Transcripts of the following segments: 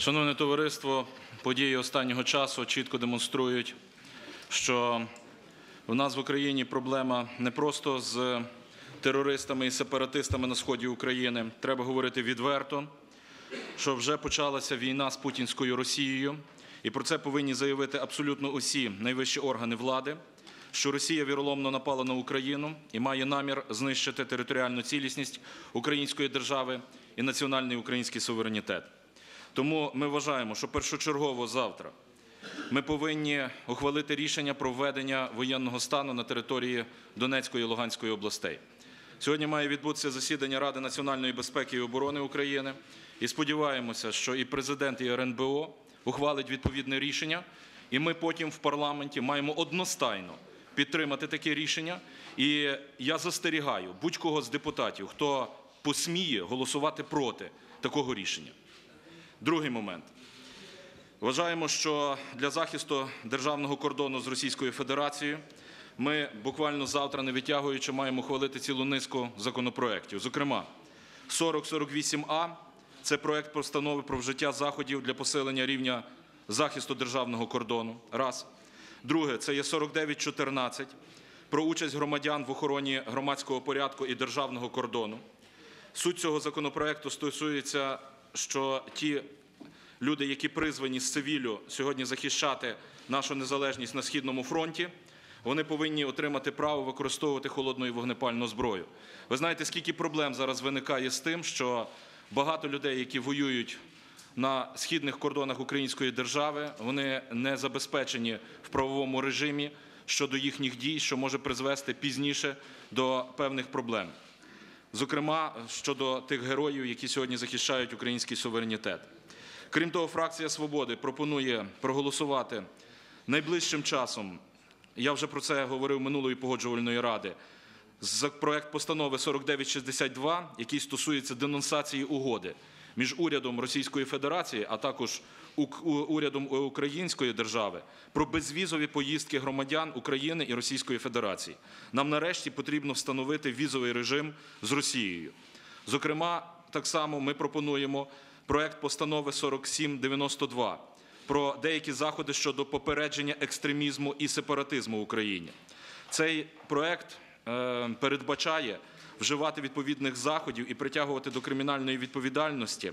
Шановне товариство, події останнього часу чітко демонструють, що в нас в Україні проблема не просто з терористами і сепаратистами на сході України. Треба говорити відверто, що вже почалася війна з путінською Росією, і про це повинні заявити абсолютно усі найвищі органи влади. Що Росія віроломно напала на Україну і має намір знищити територіальну цілісність української держави і національний український суверенітет. Тому ми вважаємо, що першочергово завтра ми повинні ухвалити рішення про введення воєнного стану на території Донецької і Луганської областей. Сьогодні має відбутися засідання Ради національної безпеки і оборони України. І сподіваємося, що і президент, і РНБО ухвалить відповідне рішення, і ми потім в парламенті маємо одностайно підтримати таке рішення. І я застерігаю будь-кого з депутатів, хто посміє голосувати проти такого рішення. Другий момент. Вважаємо, що для захисту державного кордону з Російською Федерацією ми буквально завтра, не відтягуючи, маємо ухвалити цілу низку законопроєктів. Зокрема, 4048А – це проект постанови про вжиття заходів для посилення рівня захисту державного кордону. Раз. Друге, це є 4914 про участь громадян в охороні громадського порядку і державного кордону. Суть цього законопроекту стосується, що ті люди, які призвані з цивілю сьогодні захищати нашу незалежність на східному фронті, вони повинні отримати право використовувати холодну і вогнепальну зброю. Ви знаєте, скільки проблем зараз виникає з тим, що багато людей, які воюють на східних кордонах української держави, вони не забезпечені в правовому режимі щодо їхніх дій, що може призвести пізніше до певних проблем. Зокрема, щодо тих героїв, які сьогодні захищають український суверенітет. Крім того, фракція свободи пропонує проголосувати найближчим часом. Я вже про це говорив минулої погоджувальної ради. Проект постанови 4962, який стосується денонсації угоди між урядом Російської Федерації, а також урядом Української держави про безвізові поїздки громадян України і Російської Федерації. Нам нарешті потрібно встановити візовий режим з Росією. Зокрема, так само ми пропонуємо проект постанови 4792 про деякі заходи щодо попередження екстремізму і сепаратизму в Україні. Цей проект е, передбачає вживати відповідних заходів і притягувати до кримінальної відповідальності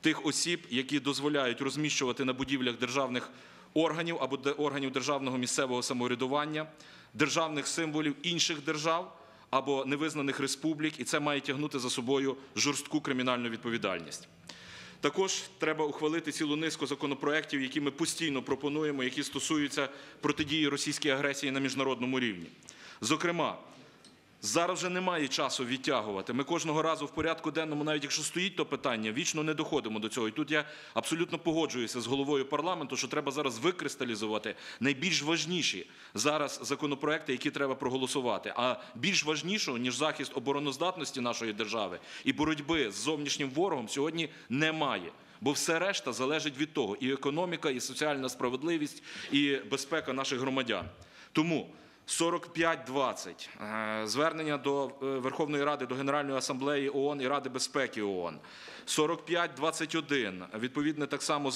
тих осіб, які дозволяють розміщувати на будівлях державних органів або органів державного місцевого самоврядування, державних символів інших держав або невизнаних республік, і це має тягнути за собою жорстку кримінальну відповідальність. Також треба ухвалити цілу низку законопроєктів, які ми постійно пропонуємо, які стосуються протидії російській агресії на міжнародному рівні. Зокрема, Зараз вже немає часу відтягувати. Ми кожного разу в порядку денному, навіть якщо стоїть то питання, вічно не доходимо до цього. І тут я абсолютно погоджуюся з головою парламенту, що треба зараз викристалізувати найбільш важніші зараз законопроекти, які треба проголосувати. А більш важнішого ніж захист обороноздатності нашої держави і боротьби з зовнішнім ворогом сьогодні немає. Бо все решта залежить від того: і економіка, і соціальна справедливість, і безпека наших громадян. Тому 4520 е, звернення до е, Верховної Ради до Генеральної асамблеї ООН і Ради безпеки ООН. 4521 відповідне так само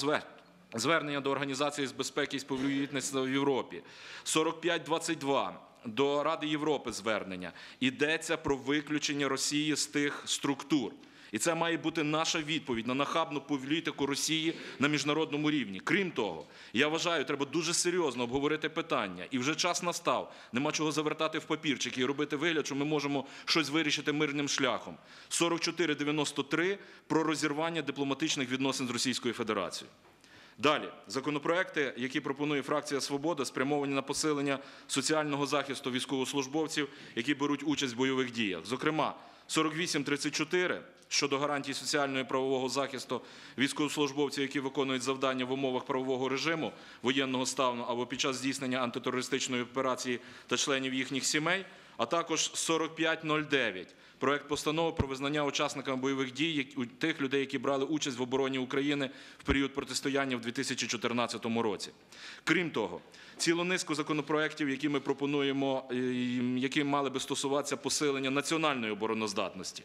звернення до Організації з безпеки і співробітництва в Європі. 4522 до Ради Європи звернення. Йдеться про виключення Росії з тих структур. І це має бути наша відповідь на нахабну політику Росії на міжнародному рівні. Крім того, я вважаю, треба дуже серйозно обговорити питання. І вже час настав. Нема чого завертати в папірчики і робити вигляд, що ми можемо щось вирішити мирним шляхом. 4493 про розірвання дипломатичних відносин з Російською Федерацією. Далі законопроекти, які пропонує фракція Свобода, спрямовані на посилення соціального захисту військовослужбовців, які беруть участь в бойових діях. Зокрема, 4834 щодо гарантій соціального і правового захисту військовослужбовців, які виконують завдання в умовах правового режиму воєнного стану або під час здійснення антитерористичної операції та членів їхніх сімей, а також 4509 проект постанови про визнання учасниками бойових дій тих людей, які брали участь в обороні України в період протистояння в 2014 році. Крім того, цілу низку законопроєктів, які ми пропонуємо, які мали би стосуватися посилення національної обороноздатності.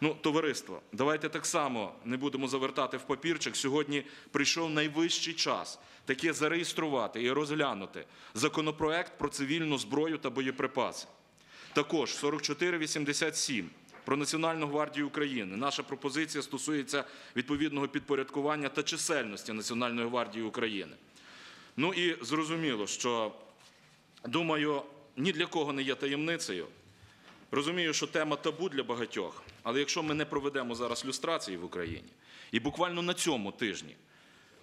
Ну, товариство, давайте так само не будемо завертати в папірчик. Сьогодні прийшов найвищий час таке зареєструвати і розглянути законопроект про цивільну зброю та боєприпаси. Також 4487 про Національну гвардію України. Наша пропозиція стосується відповідного підпорядкування та чисельності Національної гвардії України. Ну і зрозуміло, що думаю, ні для кого не є таємницею. Розумію, що тема табу для багатьох, але якщо ми не проведемо зараз люстрації в Україні, і буквально на цьому тижні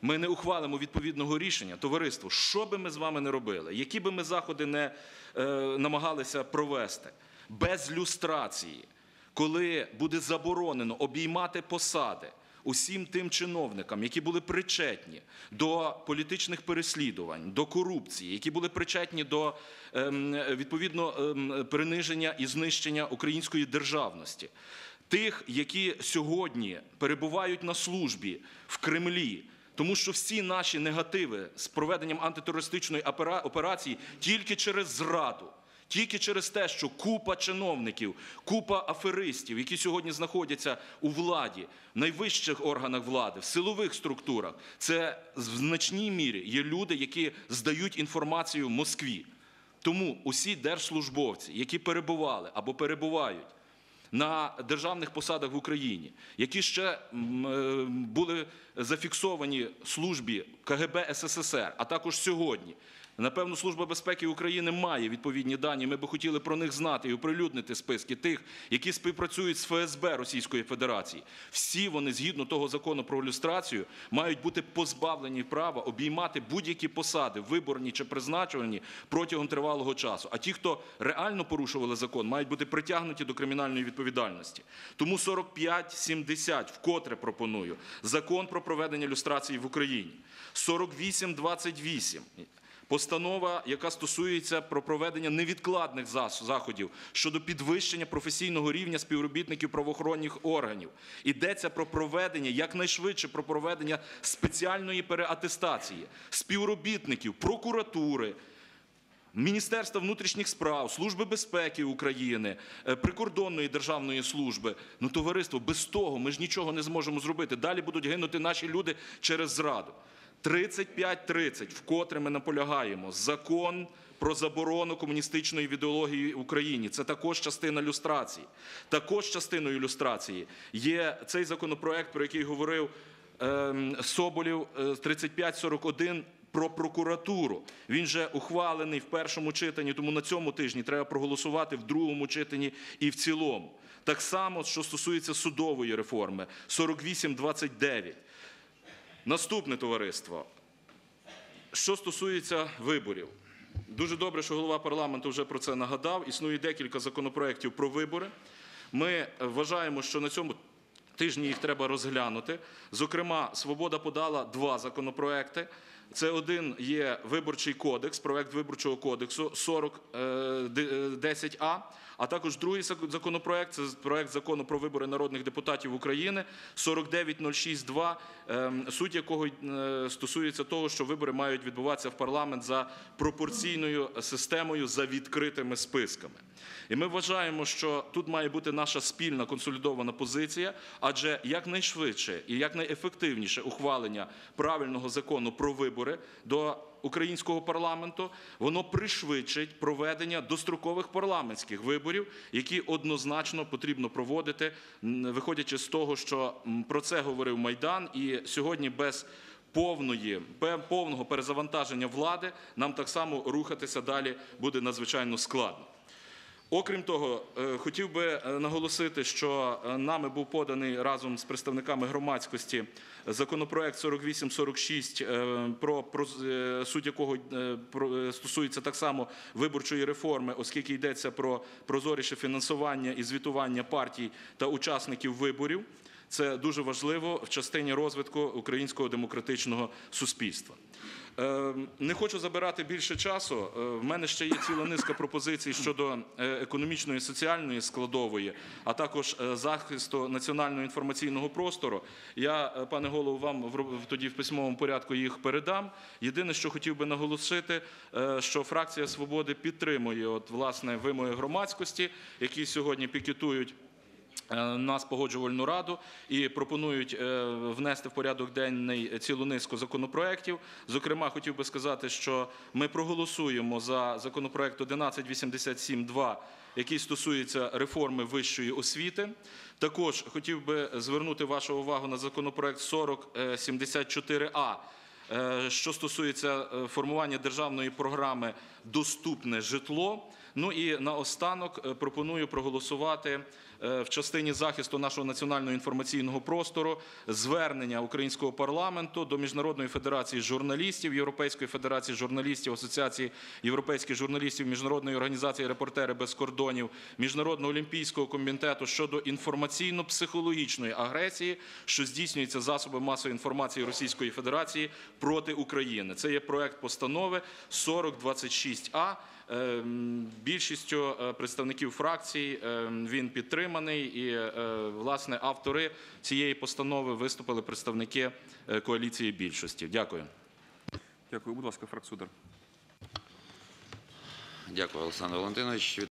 ми не ухвалимо відповідного рішення, товариство, що би ми з вами не робили, які би ми заходи не е, намагалися провести, без люстрації, коли буде заборонено обіймати посади усім тим чиновникам, які були причетні до політичних переслідувань, до корупції, які були причетні до ем, відповідно ем, приниження і знищення української державності. Тих, які сьогодні перебувають на службі в Кремлі, тому що всі наші негативи з проведенням антитерористичної опера- операції тільки через зраду, тільки через те, що купа чиновників, купа аферистів, які сьогодні знаходяться у владі, в найвищих органах влади, в силових структурах, це в значній мірі є люди, які здають інформацію Москві. Тому усі держслужбовці, які перебували або перебувають на державних посадах в Україні, які ще е, були зафіксовані службі КГБ СССР, а також сьогодні. Напевно, Служба безпеки України має відповідні дані. Ми би хотіли про них знати і оприлюднити списки тих, які співпрацюють з ФСБ Російської Федерації. Всі вони, згідно того закону про люстрацію, мають бути позбавлені права обіймати будь-які посади, виборні чи призначені протягом тривалого часу. А ті, хто реально порушували закон, мають бути притягнуті до кримінальної відповідальності. Тому 4570 вкотре пропоную закон про проведення люстрації в Україні. 4828 Постанова, яка стосується про проведення невідкладних заходів щодо підвищення професійного рівня співробітників правоохоронних органів. Йдеться про проведення якнайшвидше про проведення спеціальної переатестації співробітників прокуратури. Міністерства внутрішніх справ, Служби безпеки України, е, прикордонної державної служби. Ну, товариство, без того ми ж нічого не зможемо зробити. Далі будуть гинути наші люди через зраду. 35.30, вкотре ми наполягаємо. Закон про заборону комуністичної ідеології в Україні. Це також частина люстрації. Також частиною люстрації є цей законопроект, про який говорив ем, Соболєв е, 3541 про прокуратуру. Він же ухвалений в першому читанні, тому на цьому тижні треба проголосувати в другому читанні і в цілому. Так само, що стосується судової реформи, 4829. Наступне товариство. Що стосується виборів, дуже добре, що голова парламенту вже про це нагадав. Існує декілька законопроєктів про вибори. Ми вважаємо, що на цьому тижні їх треба розглянути. Зокрема, Свобода подала два законопроекти. Це один є виборчий кодекс, проект виборчого кодексу 4010А, а також другий законопроект це проект закону про вибори народних депутатів України 49062, ем, суть якого е, стосується того, що вибори мають відбуватися в парламент за пропорційною системою за відкритими списками. І ми вважаємо, що тут має бути наша спільна консолідована позиція, адже якнайшвидше і якнайефективніше ухвалення правильного закону про вибори до українського парламенту, воно пришвидшить проведення дострокових парламентських виборів, які однозначно потрібно проводити, виходячи з того, що про це говорив Майдан, і сьогодні без повної повного перезавантаження влади нам так само рухатися далі буде надзвичайно складно. Окрім того, е, хотів би е, наголосити, що е, нами був поданий разом з представниками громадськості законопроект 4846, е, про, про суть якого стосується так само виборчої реформи, оскільки йдеться про прозоріше фінансування і звітування партій та учасників виборів. Це дуже важливо в частині розвитку українського демократичного суспільства. Е, Не хочу забирати більше часу. Е, В мене ще є ціла низка пропозицій щодо е, економічної і соціальної складової, а також е, захисту національного інформаційного простору. Я, пане голову, вам тоді в письмовому порядку їх передам. Єдине, що хотів би наголосити, що фракція свободи підтримує от власне вимоги громадськості, які сьогодні пікетують е, нас погоджувальну раду і пропонують е, внести в порядок денний цілу низку законопроєктів. Зокрема, хотів би сказати, що ми проголосуємо за законопроект 1187-2, який стосується реформи вищої освіти. Також хотів би звернути вашу увагу на законопроект 4074А, е, що стосується формування державної програми Доступне житло. Ну і наостанок пропоную проголосувати в частині захисту нашого національного інформаційного простору звернення українського парламенту до Міжнародної федерації журналістів, Європейської федерації журналістів, Асоціації європейських журналістів, Міжнародної організації Репортери без кордонів, Міжнародного олімпійського комітету щодо інформаційно-психологічної агресії, що здійснюється засобами масової інформації Російської Федерації проти України. Це є проект постанови 4026А. Ем, Більшістю е, представників фракцій ем, він підтриманий, і е, власне автори цієї постанови виступили представники е, коаліції більшості. Дякую. Дякую. Будь ласка, фраксудар. Дякую, Олександр Валентинович.